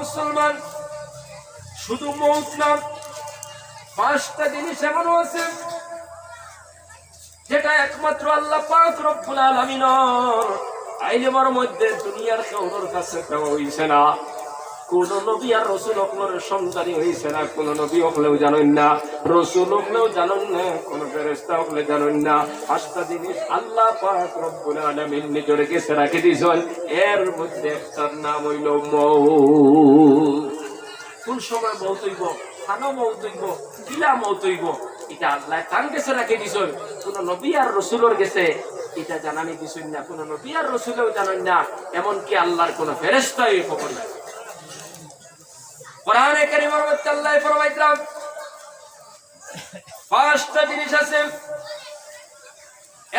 মুসলমান, শুধু মৌত না পাঁচটা জিনিস এমনও আছে, যেটা একমাত্র আল্লাহ পাক রব্বুল আলামিনের আইলেমার মধ্যে দুনিয়ার কাছে না। কোন নবী আর রসুল অকলের হইছে না, কোন নবী অকলেও জানেন না, রসুল অকলেও জানেন না, কোন ফেরেস্তা অকলে জানেন না। জিনিস আল্লাহ পাক রব্বুল আলামিন নিজের কাছে দিয়েছেন। এর মধ্যে নাম হইল মৌত কোন সময় মৌত হইব? খানো মৌত হইব? কিলা মৌত হইব? এটা আল্লাহ তার কাছে রাখে দিছেন কোন নবী আর রসুলের গেছে এটা জানানি দিছেন না। কোন নবী আর রসুলেও জানেন না। এমনকি আল্লাহর কোন ফেরেস্তা এই খবর নাই। কোরআনে মধ্যে আল্লাহ ফরমাইতাম পাঁচটা জিনিস আছে।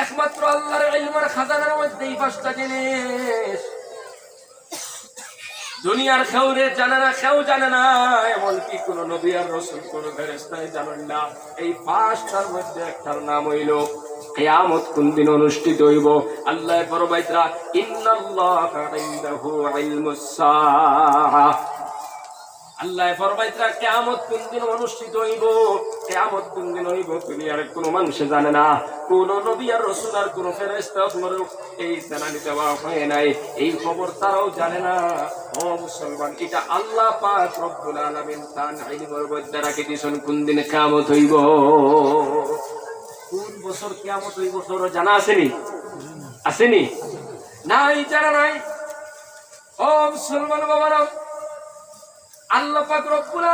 একমাত্র আল্লাহর ইলমের খাজানার মধ্যে এই পাঁচটা জিনিস। দুনিয়ার খেউরে জানে না, কেউ জানে না, এমনকি কোন নবী আর রসুল, কোন ফেরেস্তায় জানেন না। এই পাঁচটার মধ্যে একটার নাম হইল, কিয়ামত কোন দিন অনুষ্ঠিত হইব? আল্লাহ ফরমাইতরা ইন্নাল্লাহা ইনদাহু ইলমুস সাআহ। আল্লাহ ফরমাইতরা কিয়ামত কোন দিন অনুষ্ঠিত হইব? কিয়ামত কোন দিন হইব দুনিয়ার কোন মানুষ জানে না। কোন নবী আর রাসূল আর কোন আপনার এই দেওয়া হয় নাই। এই খবর তারাও জানে না। ও মুসলমান, এটা আল্লাহ পাক রব্বুল আলামিন তান ইলমের মধ্যে রাখি দিয়েছেন কোন দিন কিয়ামত হইব? কোন বছর কিয়ামত হইব তোর জানা আসেনি? আসেনি? নাই, জানা নাই। ও মুসলমান বাবারা আল্লাহ রব্বুল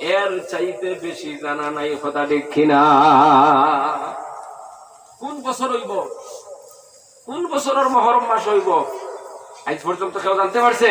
এর চাইতে বেশি জানা নাই, কথা দেখি না কোন বছর হইব? কোন বছরের মহরম মাস হইব? আজ পর্যন্ত কেউ জানতে পারছে?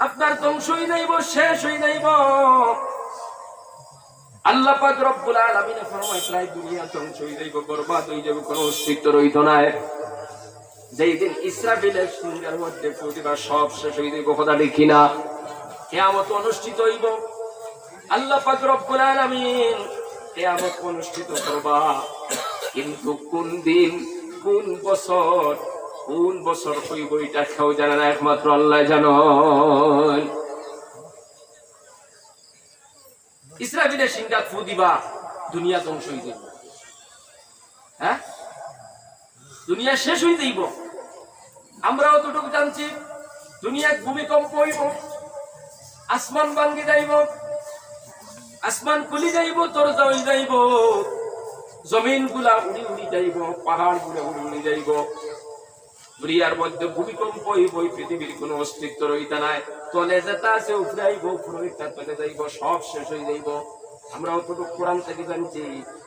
আপনার ধ্বংসই নাইব শেষ হই নাইব সব শেষ কথা দেখি না অনুষ্ঠিত হইব। আল্লাহ পাক রব্বুল কেয়ামত অনুষ্ঠিত করবা। কিন্তু কোন দিন, কোন বছর কোন বছর হইব এটা কেউ জানে না, একমাত্র আল্লাহ জানন। ইসরাফিলের সিংহা ফু দিবা, দুনিয়া ধ্বংস হয়ে যাইব। হ্যাঁ? দুনিয়া শেষ হয়ে যাইব। আমরা অতটুকু জানছি দুনিয়া ভূমিকম্প হইব, আসমান ভাঙ্গি যাইব, আসমান খুলি যাইব তরজা হয়ে যাইব জমিনগুলা উড়ি উড়ি যাইব পাহাড়গুলা উড়ি উড়ি যাইব। দুনিয়ার মধ্যে ভূমিকম্প হইব পৃথিবীর কোনো অস্তিত্ব রইতা নাই। তলে যেটা আছে উপরে তার তলে যাইব, সব শেষ হয়ে যাইব। আমরা অতটুকু কোরআন থেকে জানছি,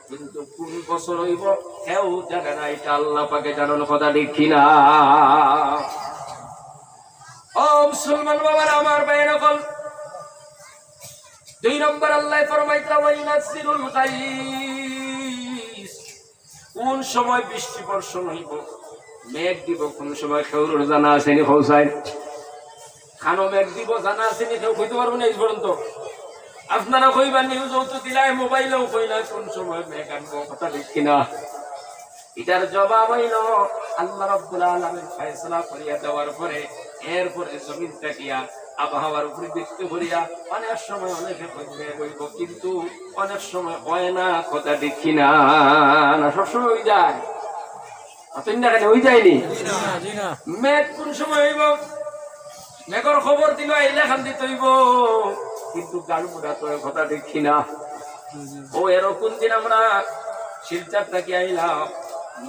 কিন্তু কোন বছর হইব, কেউ জানে না, এটা আল্লাহ পাকে জানানো কথা দেখি না ও মুসলমান বাবার, আমার ভাই নকল। দুই নম্বর আল্লাহ ফরমাইতা, ওয়াইনাসিরুল গাইস। কোন সময় বৃষ্টি বর্ষণ হইব? মেঘ দিব, কোন সময় জানা খানো মেঘ দিব, জানা কেউ পারব না এই পর্যন্ত। আপনারা কইবার নিউজ দিলাই মোবাইলেও কোন সময় মেঘ আনব, কথা ঠিক কিনা? এটার জবাব হইল, আল্লাহ ফয়সালা করিয়া দেওয়ার পরে, এরপরে জমিন আবহাওয়ার উপরে দেখতে করিয়া, অনেক সময় অনেকে কিন্তু অনেক সময় হয় না, কথা দেখি না, সবসময় হয়ে হয়ে যায়নি। মেঘ কোন সময় হইব? মেঘর খবর দিল আইলে খান দিতে হইব। কিন্তু গান মুড়া তো কথা দেখি না। ও এরকম দিন আমরা শিলচার থাকি আইলাম।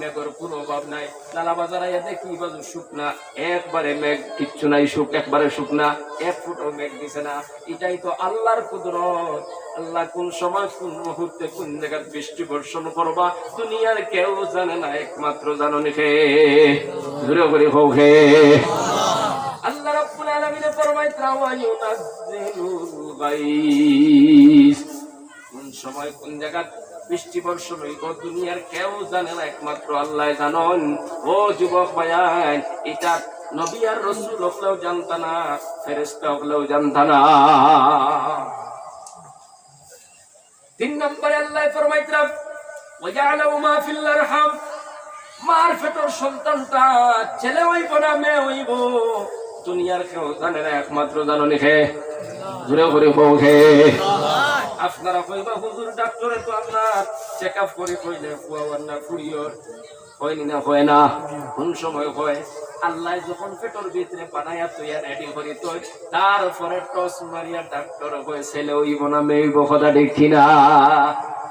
মেঘর কোনো অভাব নাই। লালা বাজার আইয়া দেখি বাজু শুকনা একবারে মেঘ কিচ্ছু নাই শুক একবারে শুকনা এক ফুটও মেঘ দিছে না। এটাই তো আল্লাহর কুদরত। আল্লাহ কোন সময়, কোন মুহূর্তে, কোন জায়গায় বৃষ্টি বর্ষণ করবা, দুনিয়ার কেউ জানে না, একমাত্র জানো নিখে ঘুরে ঘুরে হোক হে আল্লাহ রাব্বুল আলামিন ফরমাইতা ওয়া ইউনাজ্জিলুল গায়স কোন সময়, কোন জায়গা বৃষ্টি বর্ষণ হইব, দুনিয়ার কেউ জানে না, একমাত্র আল্লাহ জানন। ও যুবক ভাইয়ান, এটা নবী আর রসুল হকলেও জানতা না ফেরেস্তা হকলেও তিন নম্বরে আল্লাহ ফরমাইতরাম মা ফিল আরহাম সন্তানটা ছেলে হইব না মেয়ে হইব, দুনিয়ার কেউ জানে না, একমাত্র জানো নিখে ঘুরে ঘুরে হোক আপনারা কইবা হুজুর ডাক্তারে তো চেক আপ করে কইলে না ফুরিয়র হয়নি না, হয় না। কোন সময় হয়? আল্লাহ যখন পেটর ভিতরে বানাইয়া তুইয়া রেডি করি তুই তারপরে টস মারিয়া ডাক্তার হয়ে ছেলে ওইব না মেয়েব কথা দেখি না।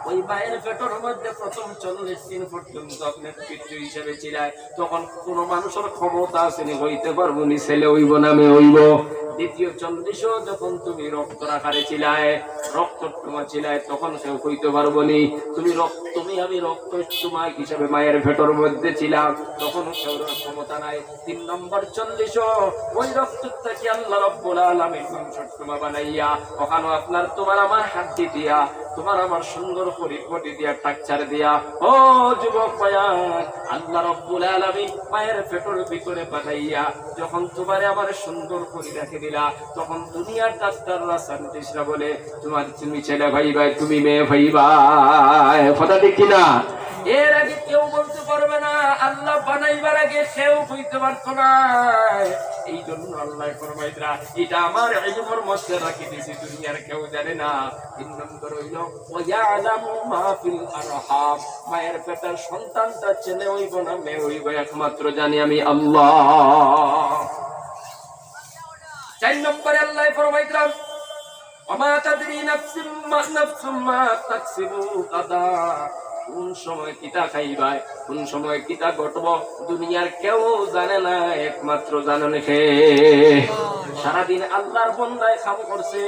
ওই মধ্যে প্রথম চল্লিশ দিন পর্যন্ত আপনার পিতৃ হিসেবে তখন মানুষের ক্ষমতা আসেনি হইতে পারব নি, ছেলে হইব না হইব। রক্ত রক্ত নি। রক্ত রক্ত মায়ের ভেতর মধ্যে ছিলাম। তখন ক্ষমতা নাই। তিন নম্বর চল্লিশ ওই রক্তটাকে আল্লাহ রব্বুল আলামিন মাংস তোমা বানাইয়া ওখানে আপনার তোমার আমার হাড্ডি দিয়া তোমার আমার সুন্দর করে কোটি দিয়া টাকচার দিয়া। ও যুবক আল্লাহ রব্বুল আলামিন মায়ের পেটর ভিতরে পাঠাইয়া যখন তোমারে আমার সুন্দর করে রেখে দিলা, তখন দুনিয়ার ডাক্তাররা সায়েন্টিস্টরা বলে, তোমার তুমি ছেলে ভাই ভাই তুমি মেয়ে ভাই ভাই কথা ঠিক কিনা? এর আগে কেউ বলতে পারবে না, আল্লাহ বানাইবার আগে সেও বুঝতে পারতো না। এই জন্য আল্লাহ ফরমাইতরা এটা আমার ইলমের মধ্যে রাখি দিয়েছি দুনিয়ার কেউ জানে না তিন নম্বর হইল ওয়ালামু মা ফিল আরহাম মায়ের পেটের সন্তানটা ছেলে হইব না মেয়ে হইব একমাত্র জানি আমি আল্লাহ চার নম্বরে আল্লাহ ফরমাইতরা وما تدري نفس ما نفس ما تكسب غدا কোন সময় কিতা খাইবাই কোন সময় কিতা ঘটব, দুনিয়ার কেউ জানে না, একমাত্র জানে রেখে সারাদিন আল্লাহর বন্দায় কাম করছে।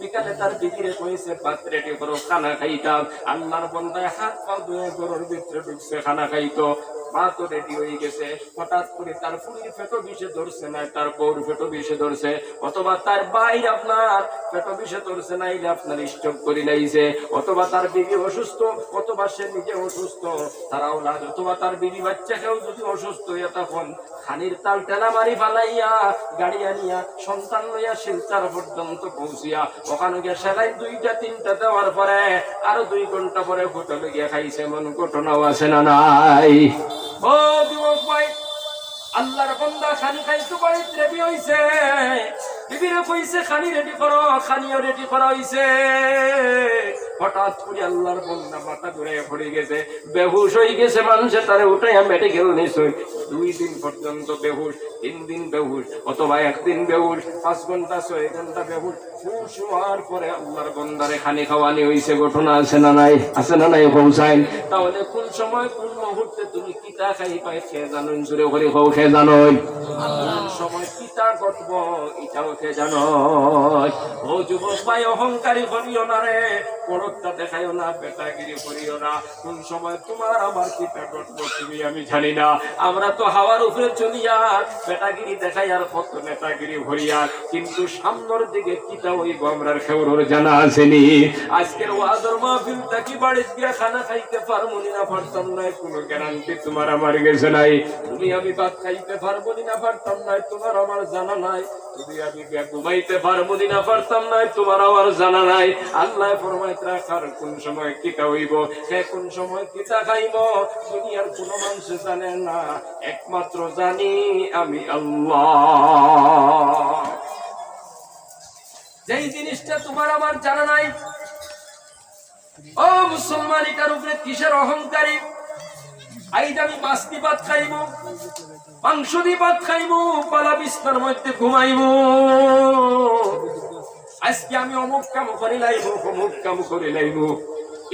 বিকালে তার বিক্রি কইছে ভাত রেডি করো খানা খাইতাম। আল্লাহর বন্দায় হাত পা ধুয়ে ঘরের ভিতরে ঢুকছে, খানা খাইতো। অসুস্থ সে অসুস্থ, তারাও না তার বাচ্চাকেও যদি অসুস্থ খানির তাল টেলা মারি ফালাইয়া গাড়ি আনিয়া সন্তান লইয়া শিলচার পর্যন্ত পৌঁছিয়া, ওখানে গিয়া সেলাই দুইটা, তিনটা দেওয়ার পরে আরও দুই ঘণ্টা পরে হোটেলে গিয়ে খাইছে এমন ঘটনাও আছে না নাই? ও যুবক ভাই, আল্লাহর বন্দা খানি খাইতো বাড়িতে রেডি হইছে। বিবিরে কইছে, খানি রেডি করো, খানিও রেডি করা হইছে। হঠাৎ করে আল্লাহর বন্দা মাথা ঘুরে পড়ে গেছে। বেহুশ হয়ে গেছে মানুষের তারে উঠাইয়া মেডিকেল নিশ্চয়। দুই দিন পর্যন্ত বেহুশ, তিন দিন বেহুশ, অথবা একদিন বেহুশ, পাঁচ ঘণ্টা, ছয় ঘণ্টা বেহুশ। তাহলে কোন সময়, কোন তুমি কিতা খাই অহংকারী করিও না রে। পরতটা দেখাইও না বেটাগিরি করিও না। কোন সময় তোমার আমার কিতা ঘটব তুমি আমি জানি না। আমরা তো হাওয়ার উপরে চলিয়া বেটাগিরি দেখাই আর কত নেতাগিরি ভরিয়া। কিন্তু সামনের দিকে কিতা হইব আমরা খেউর জানা আসেনি। আজকের ওয়াদর মাহফিলটা কি বাড়িতে গিয়া খানা খাইতে পারব না, পারতাম না কোনো গ্যারান্টি তোমার আমার গেছে নাই। তুমি আমি ভাত খাইতে পারব না, পারতাম না তোমার আমার জানা নাই। তুমি আমি ঘুমাইতে পারব না, পারতাম না তোমার আমার জানা নাই। আল্লাহ ফরমাইতে রাখার কোন সময় কিতা হইব সে কোন সময় কিতা খাইব? দুনিয়ার কোনো মানুষ জানে না। একমাত্র জানি আমি আল্লাহ। যেই জিনিসটা তোমার আমার জানা নাই, ও মুসলমান, এটার উপরে কিসের অহংকারী? আইজ আমি মাছ ভাত খাইব মাংস দি ভাত খাইব পালা বিস্তার মধ্যে ঘুমাইব। আজকে আমি অমুক কাম করে লাইব অমুক কাম করে লাইব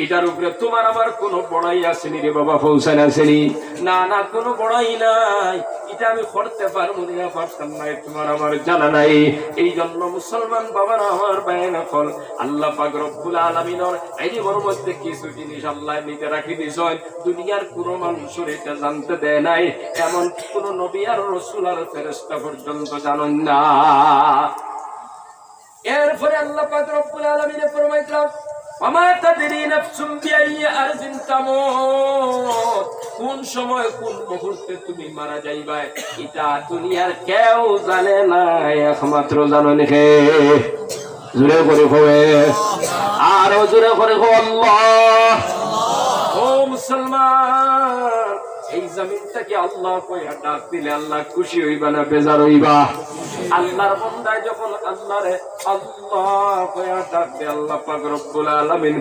এটার উপরে তোমার আমার কোনো বড়াই আসেনি রে বাবা ফৌসান আসেনি। না না কোনো বড়াই নাই। এটা আমি করতে পারব না পারতাম নাই তোমার আমার জানা নাই। এই জন্য মুসলমান বাবারা আমার বায়না ফল আল্লাহ পাক রব্বুল আলামিনের এই ওর মধ্যে কিছু জিনিস আল্লাহ নিতে রাখি দিছেন দুনিয়ার কোনো মানুষের এটা জানতে দেয় নাই। এমন কোন নবী আর রসুল আর ফেরেশতা পর্যন্ত জানেন না। এরপরে আল্লাহ পাক রব্বুল আলামিনে ফরমাইতলাম ওমা তাদরি নাফসুম বিআইয়ি কোন সময়, কোন মুহূর্তে তুমি মারা যাইবা, এটা দুনিয়ার কেউ জানে না, একমাত্র জানেন কে জোরে করে কবে আরও জোরে করে কো আল্লাহ। ও মুসলমান এই আল্লাহ কইয়া ডাক দিলে আল্লাহ খুশি হইবা না বেজার হইবা? আল্লাহর যখন আল্লাহরে আল্লাহ ডাক আল্লাহ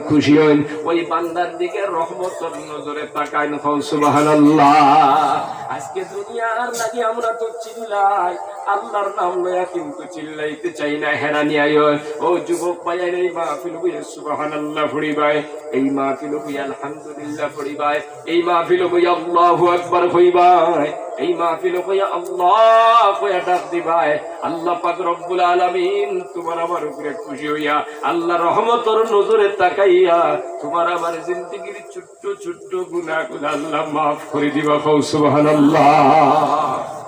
খুশি হইন। ওই বান্দার দিকে রহমতের নজরে তাকাইন সুবহানাল্লাহ। আজকে দুনিয়ার লাগি আমরা তো চিল্লাই আল্লাহর নাম লয়া কিন্তু চিল্লাইতে চাই না, হেরানি আয় ও যুবক ভাইয়ের এই মাহফিল বুঝে সুবহানাল্লাহ ফুড়িবাই এই মাহফিল বুঝে আলহামদুলিল্লাহ ফুড়িবাই এই মাহফিল বুঝে আল্লাহু আকবার হইবাই এই মাহফিল কইয়া আল্লাহ কইয়া ডাক দিবাই আল্লাহ পাক রব্বুল আলামিন তোমার আমার উপরে খুশি হইয়া, আল্লাহ রহমতর নজরে তাকাইয়া তোমার আমার জিন্দেগির ছোট্ট ছোট্ট গুনাহগুলো আল্লাহ মাফ করে দিবা সুবহানাল্লাহ।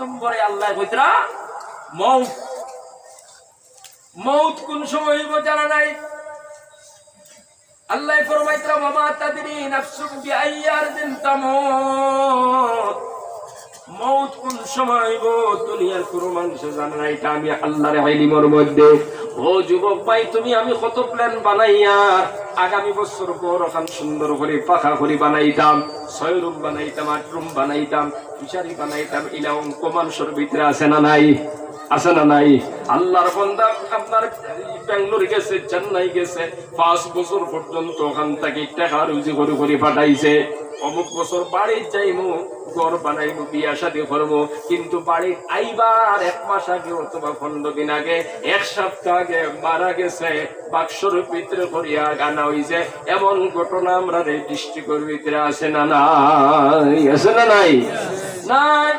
নম্বরে আল্লাহ কইতরা, মৌত। মৌত কোন সময় হইব জানা নাই? আল্লাহ ফরমাইতরা মামা তাদরি নাফসুম বিআইয়ার দিন তামুত মৌত কোন সময় হইব দুনিয়ার কোনো মানুষ জানে না, এটা আমি মধ্যে। ও যুবক ভাই, তুমি আমি কত প্ল্যান বানাইয়া আগামী বছর বড় খান সুন্দর করে পাখা করে বানাইতাম ছয় রুম বানাইতাম আট রুম বানাইতাম, ফিশারি বানাইতাম, ইলা অঙ্ক মানুষের ভিতরে আছে না নাই? আছে না নাই? আল্লাহর বন্দা আপনার ব্যাঙ্গালোর গেছে, চেন্নাই গেছে, পাঁচ বছর পর্যন্ত ওখান থেকে টাকা রুজি করে করে পাঠাইছে। অমুক বছর বাড়ি যাইমু, ঘর বানাইমু, বিয়া শাদী করব কিন্তু বাড়ি আইবার এক মাস আগে অথবা পনেরো দিন আগে, এক সপ্তাহ আগে মারা গেছে। বাক্সর ভিতরে করিয়া গানা হইছে। এমন ঘটনা আমরা এই ডিস্ট্রিক্টের ভিতরে আছে না নাই? আছে না নাই? নাই।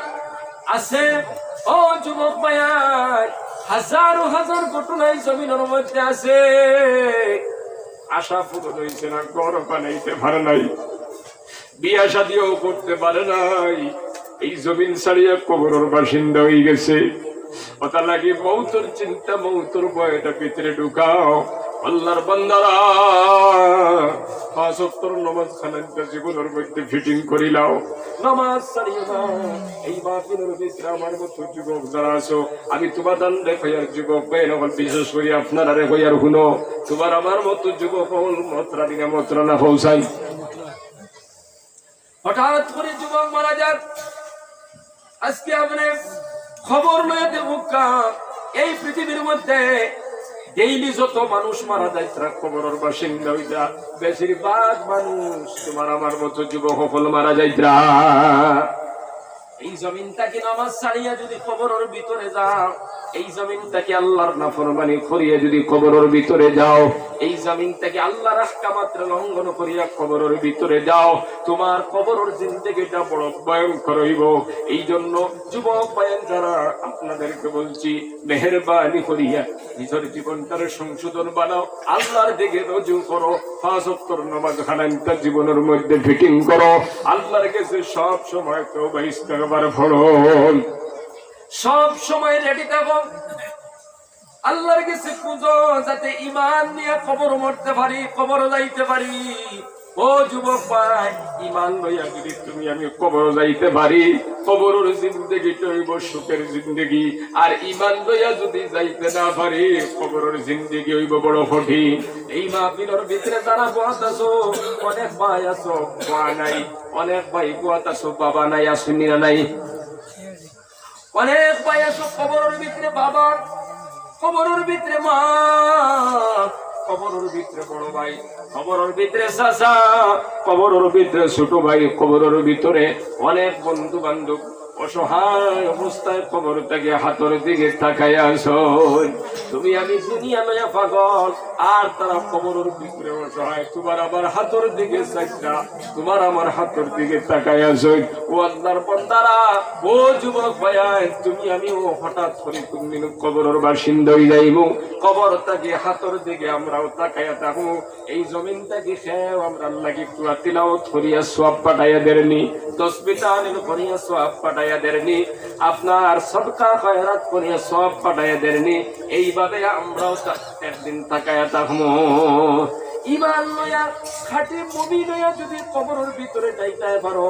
আছে। ও যুবক ভাইয়ার হাজারো হাজার ঘটনাই জমিনের মধ্যে আছে। আশা পূরণ হয়েছে না, ঘর বানাইতে পারে নাই। বিয়া শাদিও করতে পারে নাই। এই জমিন ছাড়িয়া কবরের বাসিন্দা হয়ে গেছে। কথা লাগে, মৌতর চিন্তা, মৌতর বয়টা ভিতরে ঢুকাও। আল্লাহর বান্দারা পাঁচ সত্তর নমাজ মধ্যে ফিটিং করিলাও না। এই আমার মতো যুবক তোমার হুনো। তোমার আমার মতো যুবক হল মত্রা দিনে মত্রা না পৌঁছাই হঠাৎ করে যুবক মারা যান। আজকে আপনি খবর লয়ে দেব এই পৃথিবীর মধ্যে ডেইলি যত মানুষ মারা যায়, তারা খবরের বাসিন্দা হইতা বেশিরভাগ মানুষ তোমার আমার মতো যুবক সকল মারা যাইতরা এই জমিনটাকে নামাজ ছাড়িয়া যদি কবরের ভিতরে যাও এই জমিনটাকে আল্লাহর নাফরমানি করিয়া যদি কবরের ভিতরে যাও, এই জমিনটাকে আল্লাহর আহকামাত্র লঙ্ঘন করিয়া কবরের ভিতরে যাও, তোমার কবরের জিন্দগিটা বড় ভয়ঙ্কর হইব। এই জন্য যুবক বায়ান যারা, আপনাদেরকে বলছি, মেহরবানি করিয়া নিজের জীবনটার সংশোধন বানাও, আল্লাহর দিকে রজু করো পাঁচ সত্তর নামাজ খানান্তার জীবনের মধ্যে ফিটিং করো, আল্লাহর কাছে সব সময় তো বাইশ টাকাবার ফলন সব সময় রেডি থাকো। আল্লাহর কাছে পুজো যাতে ইমান নিয়ে খবর মরতে পারি খবর যাইতে পারি। ও যুবক ভাই ইমান লইয়া যদি তুমি আমি কবর যাইতে পারি, কবরের জিন্দগি হইব সুখের জিন্দগি। আর ইমান লইয়া যদি যাইতে না পারি, কবরের জিন্দগি হইব বড় কঠিন। এই মাহফিলের ভিতরে যারা বহাত আছো, অনেক ভাই আছো মা নাই, অনেক ভাই বহাত আছো, বাবা নাই আসুনি না নাই। অনেক ভাই আছো কবরের ভিতরে বাবার, কবরের ভিতরে মা, কবরের ভিতরে বড় ভাই, কবরের ভিতরে চাচা, কবরের ভিতরে ছোট ভাই, কবরের ভিতরে অনেক বন্ধু বান্ধব অসহায় অবস্থায় কবর থেকে হাতর দিকে তাকাই তুমি আমি দুনিয়া পাগল, আর তারা অসহায়। তোমার আমার হাতর দিকে চাইটা তোমার আমার হাতর দিকে তাকাই ও হঠাৎ করে তুমি কবরের বাসিন্দা যাইব কবর থেকে হাতর দিকে আমরাও তাকাইয়া থাকব। এই জমিনটাকে খেয়েও আমরা আল্লাহ একটু তিলাওত করিয়া সব পাঠাইয়া দেননি। তসবিতানের করিয়া সব পাঠাইয়া দেননি। আপনার সবকা খয়রাত করিয়া সব পাঠাইয়া দেননি। এইভাবে আমরাও তা- একদিন তাকাইয়া থাকব ইমান লয়া, খাটি মুমি লয়া যদি কবরের ভিতরে যাইতে পারো,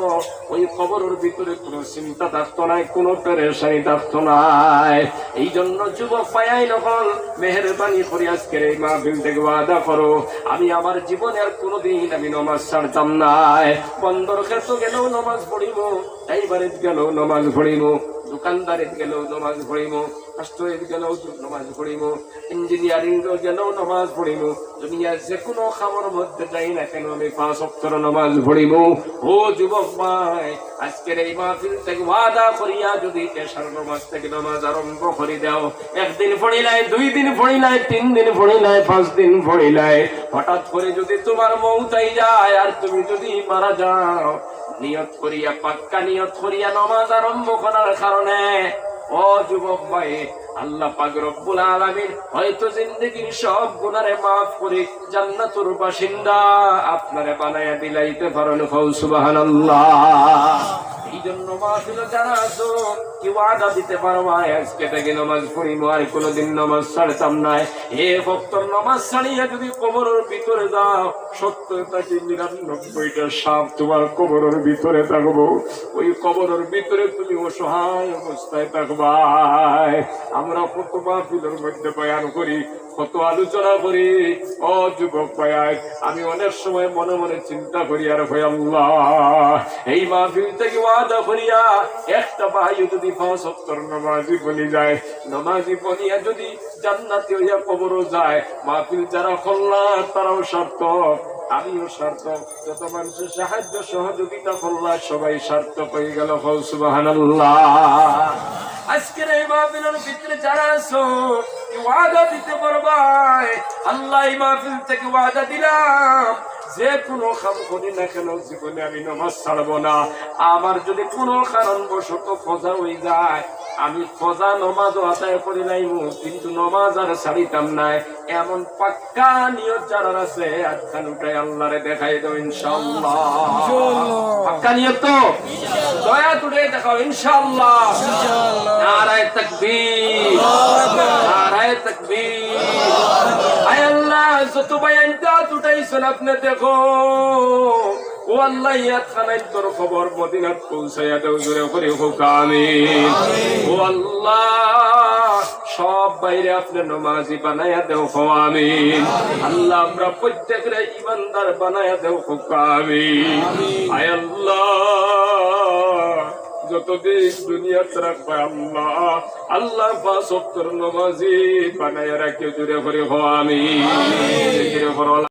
ওই কবরের ভিতরে কোনো চিন্তা থাকতো নাই, কোনো পেরেশানি থাকতো নাই। এই জন্য যুবক পায়াই নকল, মেহরবানি করে আজকের এই মাহফিল থেকে ওয়াদা করো। আমি আমার জীবনে আর কোনোদিন আমি নমাজ ছাড়তাম নাই। বন্দর ক্ষেত্র গেলেও নমাজ পড়িব বাড়িতে গেলেও নমাজ পড়িব, দোকানদারিত গেলেও নমাজ পড়িব। রাষ্ট্রের গেলেও নমাজ পড়িব ইঞ্জিনিয়ারিং গেলেও নমাজ পড়িব দুনিয়ার যে কোনো মধ্যে যাই না কেন আমি পাঁচ অক্ষর পড়িব ও যুবক ভাই, আজকের এই মাহফিল থেকে ওয়াদা করিয়া যদি থেকে আরম্ভ করে দাও। একদিন দুই দিন পড়িলাই তিন দিন পাঁচ দিন হঠাৎ করে যদি তোমার মৌতাই যায় আর তুমি যদি মারা যাও, নিয়ত করিয়া, পাক্কা নিয়ত করিয়া নমাজ আরম্ভ করার কারণে ও যুবক ভাই আল্লাহ পাক রব্বুল আলামিন হয়তো জিন্দেগির সব গুনারে মাফ করে জান্নাতুর বাসিন্দা আপনারে বানায়া দিলাইতে পারেন ওই ভিতরে তুমি অসহায় অবস্থায় আমরা কত মাহফিলের মধ্যে বয়ান করি, কত আলোচনা করি। ও যুবক ভাই আমি অনেক সময় মনে মনে চিন্তা করি, আর ভাই আল্লাহ, এই মাহফিল থেকে ওয়াদা করিয়া একটা ভাই যদি পাঁচ সত্তর নমাজি বনি যায়, নমাজি বনিয়া যদি জান্নাতি হইয়া কবরও যায়, মাহফিল যারা খোল্লা তারাও সার্থক, আমিও সার্থক। যত মানুষের সাহায্য সহযোগিতা করলা সবাই সার্থক হয়ে গেল সুবাহান আজকের এই মাহফিলের ভিতরে যারা আছো ওয়াদা দিতে পারবাই আল্লাহ এই মাহফিল থেকে ওয়াদা দিলাম। যে কোনো কাম করি না কেন, জীবনে আমি নমাজ ছাড়বো না। আমার যদি কোনো কারণ বশত খোঁজা হয়ে যায় আমি খোঁজা নমাজ আদায় করি নাই কিন্তু নমাজ আর সারিতাম নাই। এমন পাক্কা নিয়ত যারা আছে আজকাল উঠাই আল্লাহরে দেখাই দেব ইনশাল্লাহ পাক্কা নিয়ত তো? দয়া তুলে দেখাও ইনশাল্লাহ নারায় তকবীর। নারায় তকবীর। আয় আল্লাহ যত বায়ানটা তুটাইছেন আপনি দেখো। ও আল্লাহ ইয়াত খানাই তোর খবর মদিনাত পৌঁছাইয়া দেও জোরে করে হোক আমিন। ও আল্লাহ, সব বাইরে নমাজি বানাইয়া দেও হো আমিন। আল্লাহ আমরা ইমানদার বানাইয়া দেও হোক আমিন। আয় আল্লাহ, যতদিন রাখবে আল্লাহ আল্লাহ সত্তর নমাজি বানাইয়া করে হো